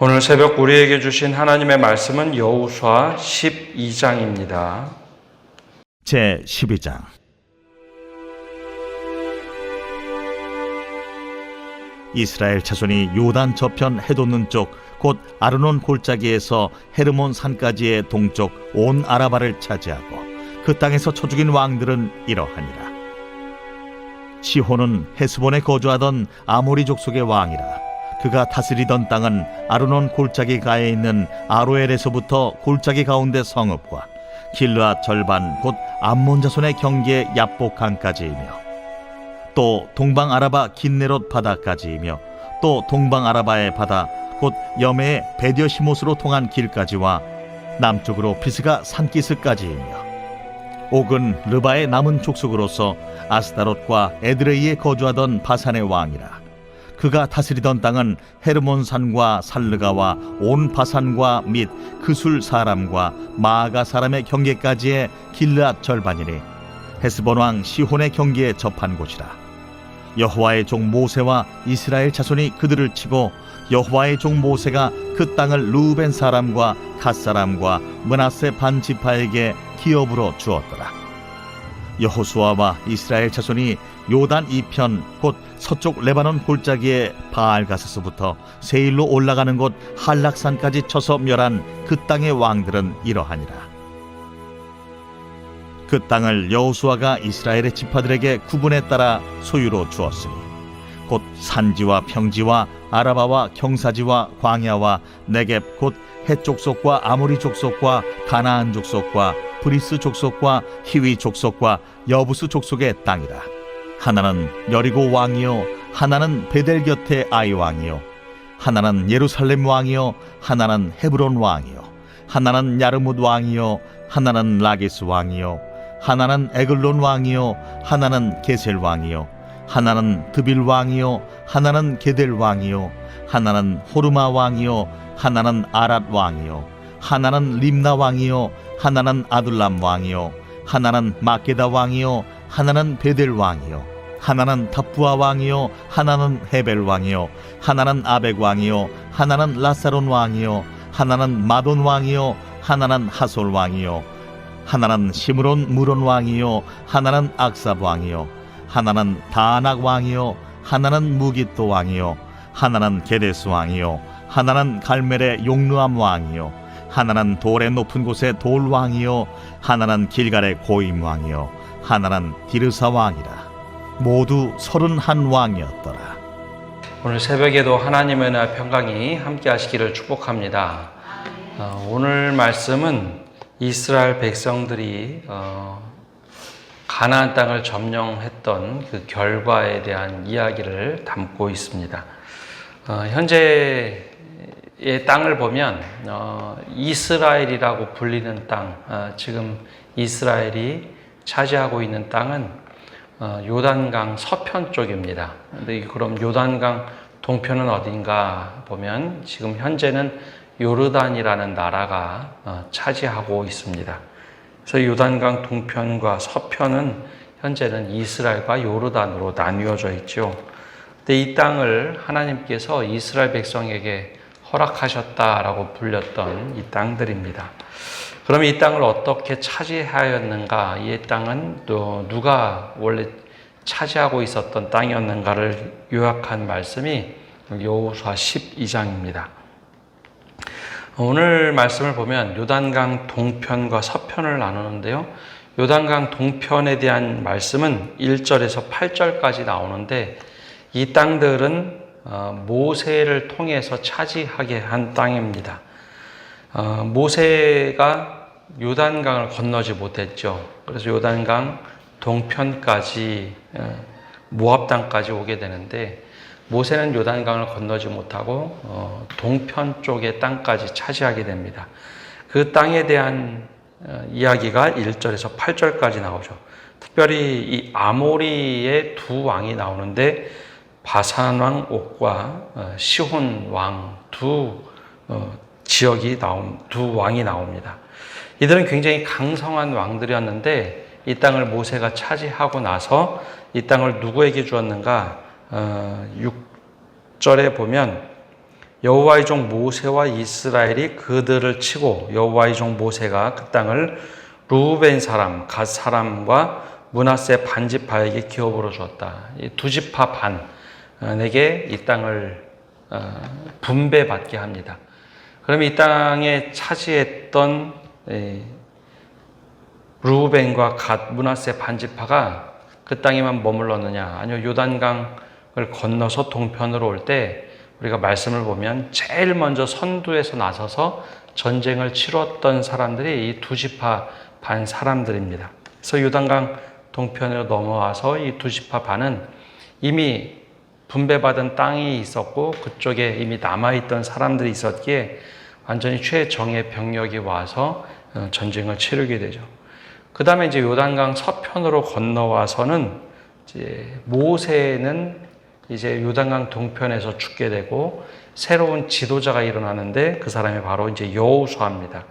오늘 새벽 우리에게 주신 하나님의 말씀은 여호수아 12장입니다. 제 12장. 이스라엘 자손이 요단 저편 해돋는 쪽 곧 아르논 골짜기에서 헤르몬 산까지의 동쪽 온 아라바를 차지하고 그 땅에서 쳐 죽인 왕들은 이러하니라. 시혼은 헤스본에 거주하던 아모리 족속의 왕이라 그가 다스리던 땅은 아르논 골짜기 가에 있는 아로엘에서부터 골짜기 가운데 성읍과 길르앗 절반 곧 암몬 자손의 경계 야복 강까지이며 또 동방 아라바 긴네롯 바다까지이며 또 동방 아라바의 바다 곧 여매의 베디어시못으로 통한 길까지와 남쪽으로 피스가 산기스까지이며 옥은 르바의 남은 족속으로서 아스타롯과 에드레이에 거주하던 바산의 왕이라 그가 다스리던 땅은 헤르몬 산과 살르가와 온 바산과 및 그술 사람과 마아가 사람의 경계까지의 길르앗 절반이니 헤스본 왕 시혼의 경계에 접한 곳이라. 여호와의 종 모세와 이스라엘 자손이 그들을 치고 여호와의 종 모세가 그 땅을 루벤 사람과 갓 사람과 문하세 반 지파에게 기업으로 주었더라. 여호수아와 이스라엘 자손이 요단 이편 곧 서쪽 레바논 골짜기의 바알 가스서부터 세일로 올라가는 곳 한락산까지 쳐서 멸한 그 땅의 왕들은 이러하니라. 그 땅을 여호수아가 이스라엘의 지파들에게 구분에 따라 소유로 주었으니 곧 산지와 평지와 아라바와 경사지와 광야와 네겝 곧 해족속과 아모리 족속과 가나안 족속과 브리스 족속과 히위 족속과 여부스 족속의 땅이라 하나는 여리고 왕이요 하나는 베델 곁의 아이 왕이요 하나는 예루살렘 왕이요 하나는 헤브론 왕이요 하나는 야르뭇 왕이요 하나는 라기스 왕이요 하나는 에글론 왕이요 하나는 게셀 왕이요 하나는 드빌 왕이요 하나는 게델 왕이요 하나는 호르마 왕이요 하나는 아랏 왕이요 하나는 림나 왕이요 하나는 아둘람 왕이요 하나는 마게다 왕이요 하나는 베델 왕이요 하나는 답부아 왕이요 하나는 헤벨 왕이요 하나는 아벡 왕이요 하나는 라사론 왕이요 하나는 마돈 왕이요 하나는 하솔 왕이요 하나는 시므론 무론 왕이요 하나는 악삽 왕이요 하나는 다낙 왕이요 하나는 무기또 왕이요 하나는 게데스 왕이요 하나는 갈멜의 용르암 왕이요 하나는 돌의 높은 곳의 돌 왕이요 하나는 길갈의 고임 왕이요 하나는 디르사 왕이라 모두 서른한 왕이었더라 오늘 새벽에도 하나님의 은혜와 평강이 함께 하시기를 축복합니다. 어, 오늘 말씀은 이스라엘 백성들이 어, 가나안 땅을 점령했던 그 결과에 대한 이야기를 담고 있습니다. 어, 현재의 땅을 보면 어, 이스라엘이라고 불리는 땅, 어, 지금 이스라엘이 차지하고 있는 땅은 어, 요단강 서편 쪽입니다. 근데 그럼 요단강 동편은 어딘가 보면 지금 현재는 요르단이라는 나라가 어, 차지하고 있습니다. 그래서 요단강 동편과 서편은 현재는 이스라엘과 요르단으로 나뉘어져 있죠. 근데 이 땅을 하나님께서 이스라엘 백성에게 허락하셨다라고 불렸던 이 땅들입니다. 그럼 이 땅을 어떻게 차지하였는가? 이 땅은 또 누가 원래 차지하고 있었던 땅이었는가를 요약한 말씀이 여호수아 12장입니다. 오늘 말씀을 보면 요단강 동편과 서편을 나누는데요. 요단강 동편에 대한 말씀은 1절에서 8절까지 나오는데 이 땅들은 어, 모세를 통해서 차지하게 한 땅입니다. 어, 모세가 요단강을 건너지 못했죠. 그래서 요단강 동편까지 어, 모압 땅까지 오게 되는데 모세는 요단강을 건너지 못하고 어, 동편 쪽의 땅까지 차지하게 됩니다. 그 땅에 대한 어, 이야기가 1절에서 8절까지 나오죠. 특별히 이 아모리의 두 왕이 나오는데 바산 왕 옥과 어, 시혼 왕두 어, 지역이 나옴 두 왕이 나옵니다. 이들은 굉장히 강성한 왕들이었는데 이 땅을 모세가 차지하고 나서 이 땅을 누구에게 주었는가? 어, 6절에 보면 여호와의 종 모세와 이스라엘이 그들을 치고 여호와의 종 모세가 그 땅을 루벤 사람, 갓 사람과 문하세 반지파에게 기업으로 주었다. 이두 지파 반에게 이 땅을 어, 분배받게 합니다. 그럼 이 땅에 차지했던 이 루벤과 갓 문하세 반지파가 그 땅에만 머물렀느냐? 아니요, 요단강을 건너서 동편으로 올 때 우리가 말씀을 보면 제일 먼저 선두에서 나서서 전쟁을 치렀던 사람들이 이 두 지파 반 사람들입니다. 그래서 요단강 동편으로 넘어와서 이 두 지파 반은 이미 분배받은 땅이 있었고 그쪽에 이미 남아있던 사람들이 있었기에 완전히 최정예 병력이 와서 어, 전쟁을 치르게 되죠. 그 다음에 이제 요단강 서편으로 건너와서는 이제 모세는 이제 요단강 동편에서 죽게 되고 새로운 지도자가 일어나는데 그 사람이 바로 이제 여호수아입니다.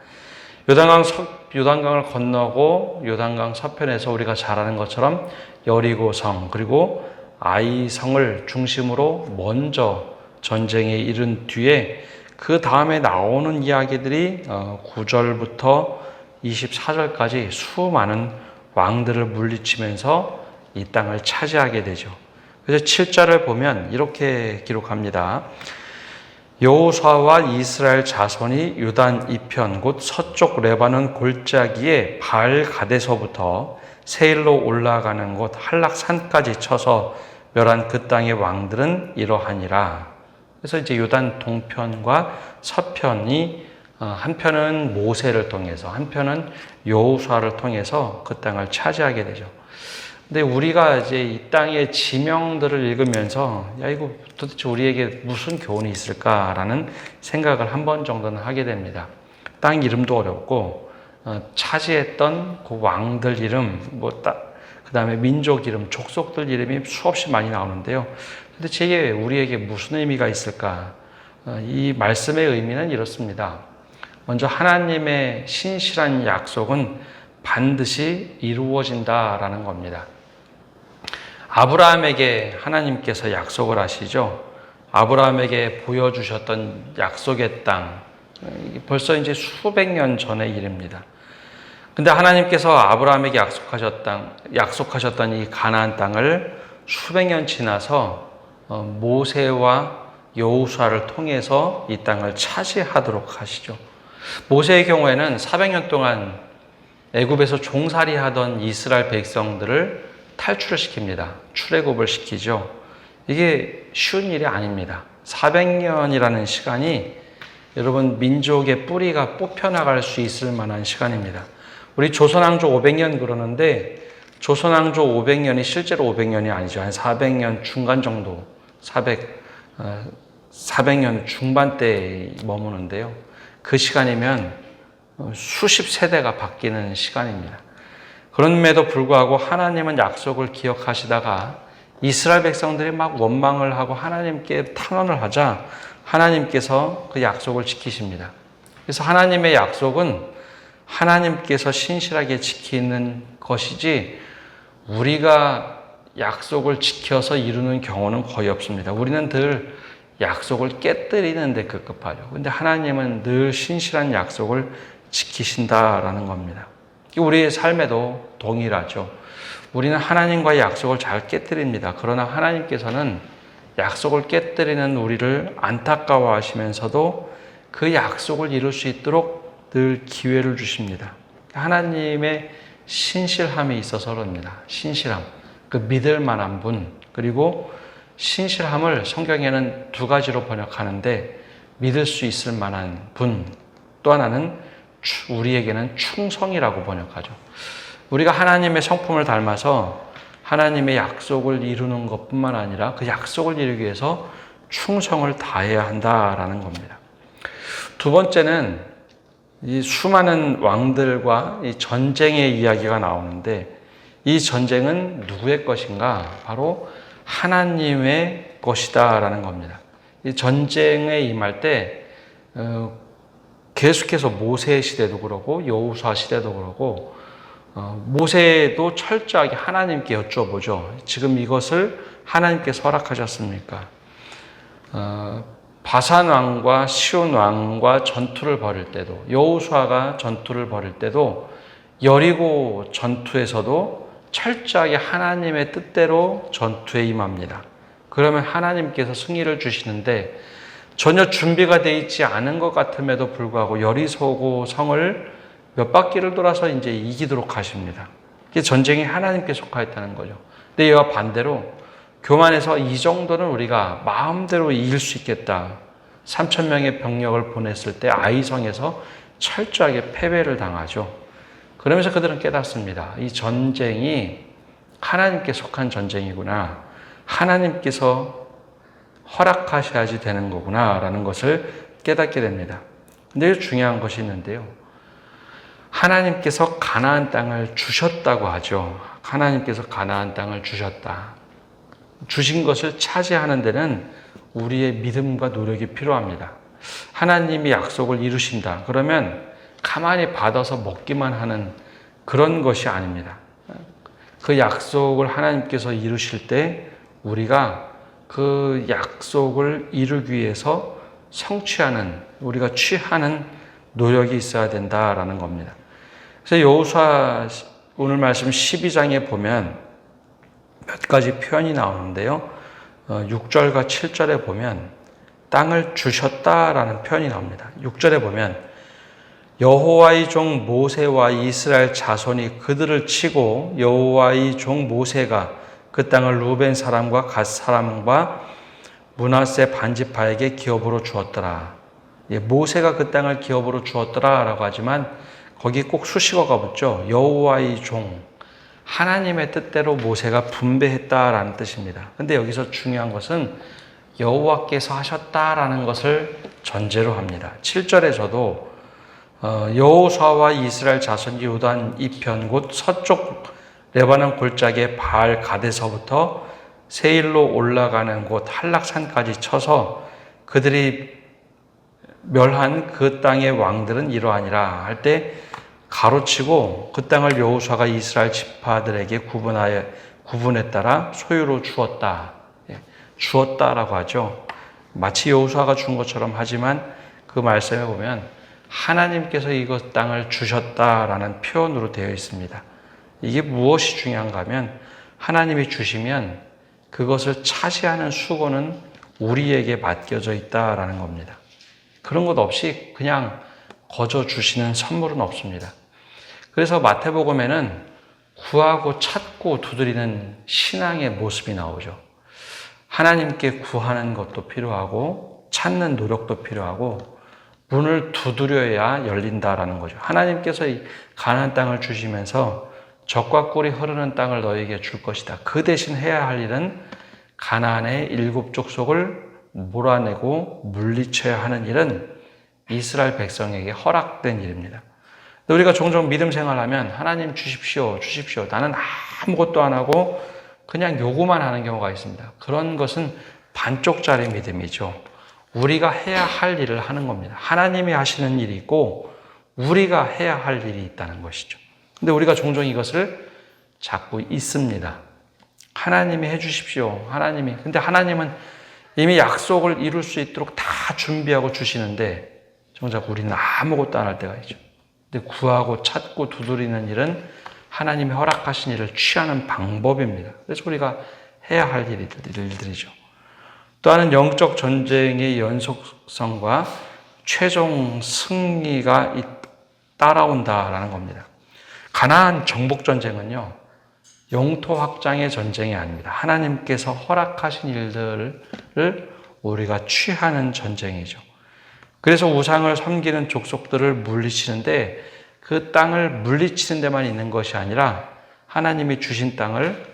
요단강 서, 요단강을 건너고 요단강 서편에서 우리가 잘 아는 것처럼 여리고성 그리고 아이성을 중심으로 먼저 전쟁에 이른 뒤에 그 다음에 나오는 이야기들이 9절부터 24절까지 수많은 왕들을 물리치면서 이 땅을 차지하게 되죠. 그래서 7절을 보면 이렇게 기록합니다. 여호수아와 이스라엘 자손이 유단 이편 곧 서쪽 레바논 골짜기에 바알 가데서부터 세일로 올라가는 곳 한락산까지 쳐서 멸한 그 땅의 왕들은 이러하니라. 그래서 이제 요단 동편과 서편이 어, 한편은 모세를 통해서 한편은 여호수아를 통해서 그 땅을 차지하게 되죠. 근데 우리가 이제 이 땅의 지명들을 읽으면서 야 이거 도대체 우리에게 무슨 교훈이 있을까라는 생각을 한 번 정도는 하게 됩니다. 땅 이름도 어렵고 어, 차지했던 그 왕들 이름 뭐그 다음에 민족 이름, 족속들 이름이 수없이 많이 나오는데요. 근데 제게 우리에게 무슨 의미가 있을까? 어, 이 말씀의 의미는 이렇습니다. 먼저 하나님의 신실한 약속은 반드시 이루어진다라는 겁니다. 아브라함에게 하나님께서 약속을 하시죠. 아브라함에게 보여주셨던 약속의 땅, 벌써 이제 수백 년 전의 일입니다. 근데 하나님께서 아브라함에게 약속하셨던, 약속하셨던 이 가나안 땅을 수백 년 지나서 어, 모세와 여호수아를 통해서 이 땅을 차지하도록 하시죠. 모세의 경우에는 400년 동안 애굽에서 종살이 하던 이스라엘 백성들을 탈출을 시킵니다. 출애굽을 시키죠. 이게 쉬운 일이 아닙니다. 400년이라는 시간이 여러분 민족의 뿌리가 뽑혀 나갈 수 있을 만한 시간입니다. 우리 조선왕조 500년 그러는데 조선왕조 500년이 실제로 500년이 아니죠. 한 400년 중간 정도, 400, 어, 400년 중반대에 머무는데요. 그 시간이면 수십 세대가 바뀌는 시간입니다. 그럼에도 불구하고 하나님은 약속을 기억하시다가 이스라엘 백성들이 막 원망을 하고 하나님께 탄원을 하자 하나님께서 그 약속을 지키십니다. 그래서 하나님의 약속은 하나님께서 신실하게 지키는 것이지 우리가 약속을 지켜서 이루는 경우는 거의 없습니다. 우리는 늘 약속을 깨뜨리는데 급급하죠. 근데 하나님은 늘 신실한 약속을 지키신다라는 겁니다. 우리의 삶에도 동일하죠. 우리는 하나님과의 약속을 잘 깨뜨립니다. 그러나 하나님께서는 약속을 깨뜨리는 우리를 안타까워하시면서도 그 약속을 이룰 수 있도록 늘 기회를 주십니다. 하나님의 신실함에 있어서 그럽니다. 신실함. 그 믿을 만한 분. 그리고 신실함을 성경에는 두 가지로 번역하는데 믿을 수 있을 만한 분. 또 하나는 우리에게는 충성이라고 번역하죠. 우리가 하나님의 성품을 닮아서 하나님의 약속을 이루는 것뿐만 아니라 그 약속을 이루기 위해서 충성을 다해야 한다라는 겁니다. 두 번째는 이 수많은 왕들과 이 전쟁의 이야기가 나오는데 이 전쟁은 누구의 것인가? 바로 하나님의 것이다라는 겁니다. 이 전쟁에 임할 때 어, 계속해서 모세 시대도 그러고 여호수아 시대도 그러고 어, 모세도 철저하게 하나님께 여쭤보죠. 지금 이것을 하나님께 허락하셨습니까? 어, 바산 왕과 시온 왕과 전투를 벌일 때도 여호수아가 전투를 벌일 때도 여리고 전투에서도 철저하게 하나님의 뜻대로 전투에 임합니다. 그러면 하나님께서 승리를 주시는데 전혀 준비가 되어 있지 않은 것 같음에도 불구하고 여리소고 성을 몇 바퀴를 돌아서 이제 이기도록 하십니다. 이게 전쟁이 하나님께 속하였다는 거죠. 근데 이와 반대로 교만해서 이 정도는 우리가 마음대로 이길 수 있겠다. 3천 명의 병력을 보냈을 때 아이성에서 철저하게 패배를 당하죠. 그러면서 그들은 깨닫습니다. 이 전쟁이 하나님께 속한 전쟁이구나. 하나님께서 허락하셔야지 되는 거구나 라는 것을 깨닫게 됩니다. 근데 중요한 것이 있는데요. 하나님께서 가나안 땅을 주셨다고 하죠. 하나님께서 가나안 땅을 주셨다. 주신 것을 차지하는 데는 우리의 믿음과 노력이 필요합니다. 하나님이 약속을 이루신다. 그러면 가만히 받아서 먹기만 하는 그런 것이 아닙니다. 그 약속을 하나님께서 이루실 때 우리가 그 약속을 이루기 위해서 성취하는 우리가 취하는 노력이 있어야 된다라는 겁니다. 그래서 여호수아 오늘 말씀 12장에 보면 몇 가지 표현이 나오는데요. 6절과 7절에 보면 땅을 주셨다라는 표현이 나옵니다. 6절에 보면 여호와의 종 모세와 이스라엘 자손이 그들을 치고 여호와의 종 모세가 그 땅을 루벤 사람과 갓 사람과 문하세 반지파에게 기업으로 주었더라. 예, 모세가 그 땅을 기업으로 주었더라라고 하지만 거기 꼭 수식어가 붙죠. 여호와의 종 하나님의 뜻대로 모세가 분배했다라는 뜻입니다. 근데 여기서 중요한 것은 여호와께서 하셨다라는 것을 전제로 합니다. 7절에서도 어, 여호수아와 이스라엘 자손 요단 이편 곧 서쪽 레바논 골짜기의 바알 가데서부터 세일로 올라가는 곳 한락산까지 쳐서 그들이 멸한 그 땅의 왕들은 이러하니라 할 때 가로치고 그 땅을 여호수아가 이스라엘 지파들에게 구분하여 구분에 따라 소유로 주었다. 예, 주었다라고 하죠. 마치 여호수아가 준 것처럼 하지만 그 말씀에 보면 하나님께서 이것 땅을 주셨다라는 표현으로 되어 있습니다. 이게 무엇이 중요한가 하면 하나님이 주시면 그것을 차지하는 수고는 우리에게 맡겨져 있다라는 겁니다. 그런 것 없이 그냥 거저 주시는 선물은 없습니다. 그래서 마태복음에는 구하고 찾고 두드리는 신앙의 모습이 나오죠. 하나님께 구하는 것도 필요하고 찾는 노력도 필요하고 문을 두드려야 열린다라는 거죠. 하나님께서 이 가나안 땅을 주시면서 적과 꿀이 흐르는 땅을 너에게 줄 것이다. 그 대신 해야 할 일은 가나안의 일곱 족속을 몰아내고 물리쳐야 하는 일은 이스라엘 백성에게 허락된 일입니다. 우리가 종종 믿음 생활하면 하나님 주십시오, 주십시오. 나는 아무것도 안 하고 그냥 요구만 하는 경우가 있습니다. 그런 것은 반쪽짜리 믿음이죠. 우리가 해야 할 일을 하는 겁니다. 하나님이 하시는 일이 있고 우리가 해야 할 일이 있다는 것이죠. 근데 우리가 종종 이것을 잡고 있습니다. 하나님이 해 주십시오. 하나님이. 근데 하나님은 이미 약속을 이룰 수 있도록 다 준비하고 주시는데 정작 우리는 아무것도 안 할 때가 있죠. 근데 구하고 찾고 두드리는 일은 하나님이 허락하신 일을 취하는 방법입니다. 그래서 우리가 해야 할 일들이죠. 또 하나는 영적 전쟁의 연속성과 최종 승리가 따라온다라는 겁니다. 가나안 정복 전쟁은요. 영토 확장의 전쟁이 아닙니다. 하나님께서 허락하신 일들을 우리가 취하는 전쟁이죠. 그래서 우상을 섬기는 족속들을 물리치는데 그 땅을 물리치는 데만 있는 것이 아니라 하나님이 주신 땅을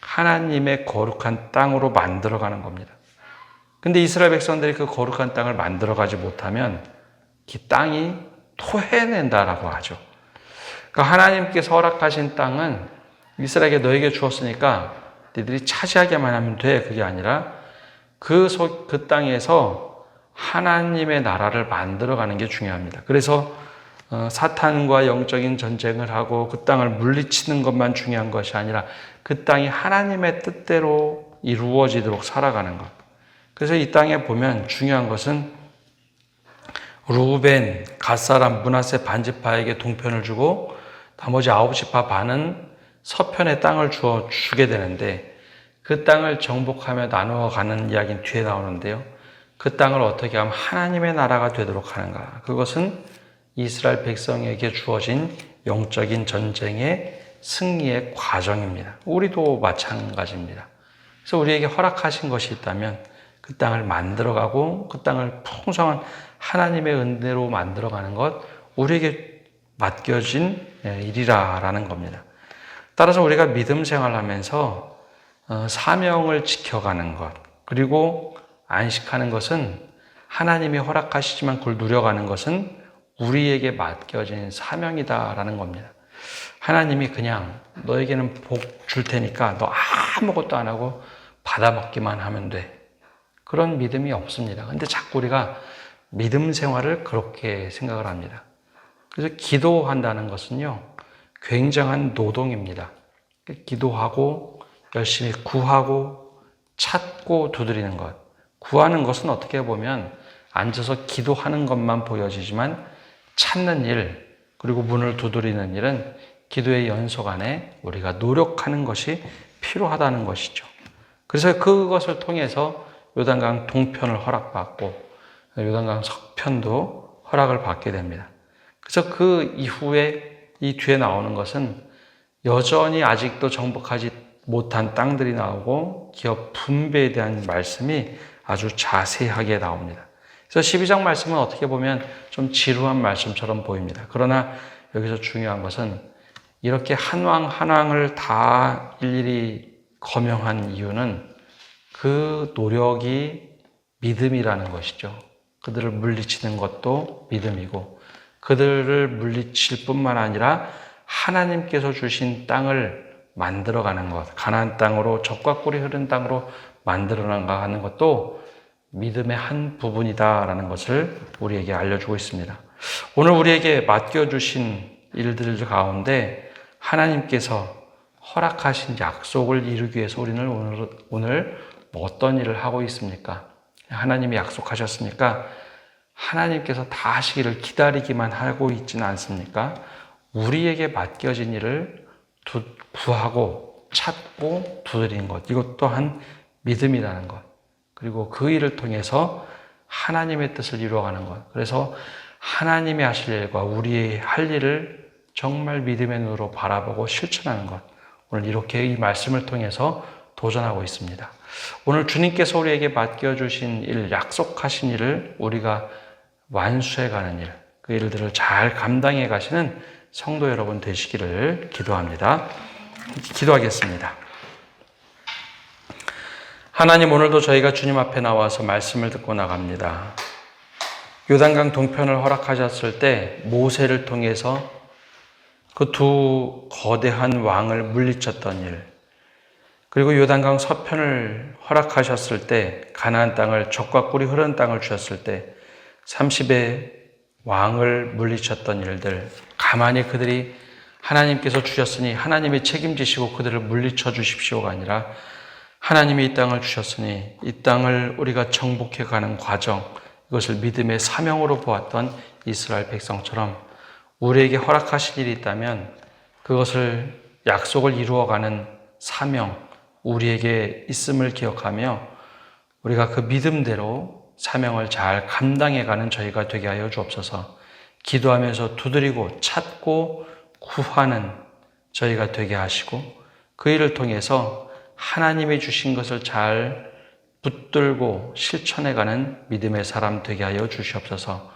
하나님의 거룩한 땅으로 만들어가는 겁니다. 근데 이스라엘 백성들이 그 거룩한 땅을 만들어 가지 못하면 이 땅이 토해낸다라고 하죠. 그러니까 하나님께서 허락하신 땅은 이스라엘에게 너에게 주었으니까 너희들이 차지하게만 하면 돼. 그게 아니라 그, 소, 그 땅에서 하나님의 나라를 만들어가는 게 중요합니다. 그래서 어, 사탄과 영적인 전쟁을 하고 그 땅을 물리치는 것만 중요한 것이 아니라 그 땅이 하나님의 뜻대로 이루어지도록 살아가는 것. 그래서 이 땅에 보면 중요한 것은 루벤, 갓사람, 문하세 반지파에게 동편을 주고 나머지 아홉 지파 반은 서편의 땅을 주어 주게 되는데 그 땅을 정복하며 나누어 가는 이야기는 뒤에 나오는데요. 그 땅을 어떻게 하면 하나님의 나라가 되도록 하는가? 그것은 이스라엘 백성에게 주어진 영적인 전쟁의 승리의 과정입니다. 우리도 마찬가지입니다. 그래서 우리에게 허락하신 것이 있다면 그 땅을 만들어가고 그 땅을 풍성한 하나님의 은혜로 만들어가는 것 우리에게 맡겨진 예, 일이라라는 겁니다. 따라서 우리가 믿음 생활하면서 어, 사명을 지켜가는 것 그리고 안식하는 것은 하나님이 허락하시지만 그걸 누려가는 것은 우리에게 맡겨진 사명이다라는 겁니다. 하나님이 그냥 너에게는 복 줄 테니까 너 아무것도 안 하고 받아먹기만 하면 돼. 그런 믿음이 없습니다. 근데 자꾸 우리가 믿음 생활을 그렇게 생각을 합니다. 그래서 기도한다는 것은요, 굉장한 노동입니다. 기도하고 열심히 구하고 찾고 두드리는 것. 구하는 것은 어떻게 보면 앉아서 기도하는 것만 보여지지만 찾는 일, 그리고 문을 두드리는 일은 기도의 연속 안에 우리가 노력하는 것이 필요하다는 것이죠. 그래서 그것을 통해서 요단강 동편을 허락받고 요단강 서편도 허락을 받게 됩니다. 그래서 그 이후에 이 뒤에 나오는 것은 여전히 아직도 정복하지 못한 땅들이 나오고 기업 분배에 대한 말씀이 아주 자세하게 나옵니다. 그래서 12장 말씀은 어떻게 보면 좀 지루한 말씀처럼 보입니다. 그러나 여기서 중요한 것은 이렇게 한 왕 한 왕을 다 일일이 거명한 이유는 그 노력이 믿음이라는 것이죠. 그들을 물리치는 것도 믿음이고 그들을 물리칠 뿐만 아니라 하나님께서 주신 땅을 만들어가는 것, 가나안 땅으로 적과 꿀이 흐른 땅으로 만들어나가는 것도 믿음의 한 부분이다라는 것을 우리에게 알려주고 있습니다. 오늘 우리에게 맡겨주신 일들 가운데 하나님께서 허락하신 약속을 이루기 위해서 우리는 오늘, 오늘 어떤 일을 하고 있습니까? 하나님이 약속하셨으니까 하나님께서 다 하시기를 기다리기만 하고 있지는 않습니까? 우리에게 맡겨진 일을 두, 구하고 찾고 두드리는 것. 이것 또한 믿음이라는 것. 그리고 그 일을 통해서 하나님의 뜻을 이루어가는 것. 그래서 하나님이 하실 일과 우리의 할 일을 정말 믿음의 눈으로 바라보고 실천하는 것. 오늘 이렇게 이 말씀을 통해서 도전하고 있습니다. 오늘 주님께서 우리에게 맡겨주신 일, 약속하신 일을 우리가 완수해 가는 일, 그 일들을 잘 감당해 가시는 성도 여러분 되시기를 기도합니다. 기도하겠습니다. 하나님 오늘도 저희가 주님 앞에 나와서 말씀을 듣고 나갑니다. 요단강 동편을 허락하셨을 때 모세를 통해서 그 두 거대한 왕을 물리쳤던 일, 그리고 요단강 서편을 허락하셨을 때 가나안 땅을 적과 꿀이 흐르는 땅을 주셨을 때 30의 왕을 물리쳤던 일들 가만히 그들이 하나님께서 주셨으니 하나님이 책임지시고 그들을 물리쳐 주십시오가 아니라 하나님이 이 땅을 주셨으니 이 땅을 우리가 정복해 가는 과정 이것을 믿음의 사명으로 보았던 이스라엘 백성처럼 우리에게 허락하실 일이 있다면 그것을 약속을 이루어가는 사명 우리에게 있음을 기억하며 우리가 그 믿음대로 사명을 잘 감당해가는 저희가 되게 하여 주옵소서. 기도하면서 두드리고 찾고 구하는 저희가 되게 하시고 그 일을 통해서 하나님이 주신 것을 잘 붙들고 실천해가는 믿음의 사람 되게 하여 주시옵소서.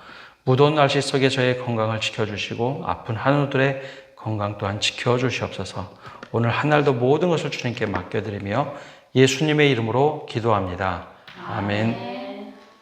무더운 날씨 속에 저의 건강을 지켜주시고 아픈 한우들의 건강 또한 지켜주시옵소서. 오늘 한 날도 모든 것을 주님께 맡겨드리며 예수님의 이름으로 기도합니다. 아멘.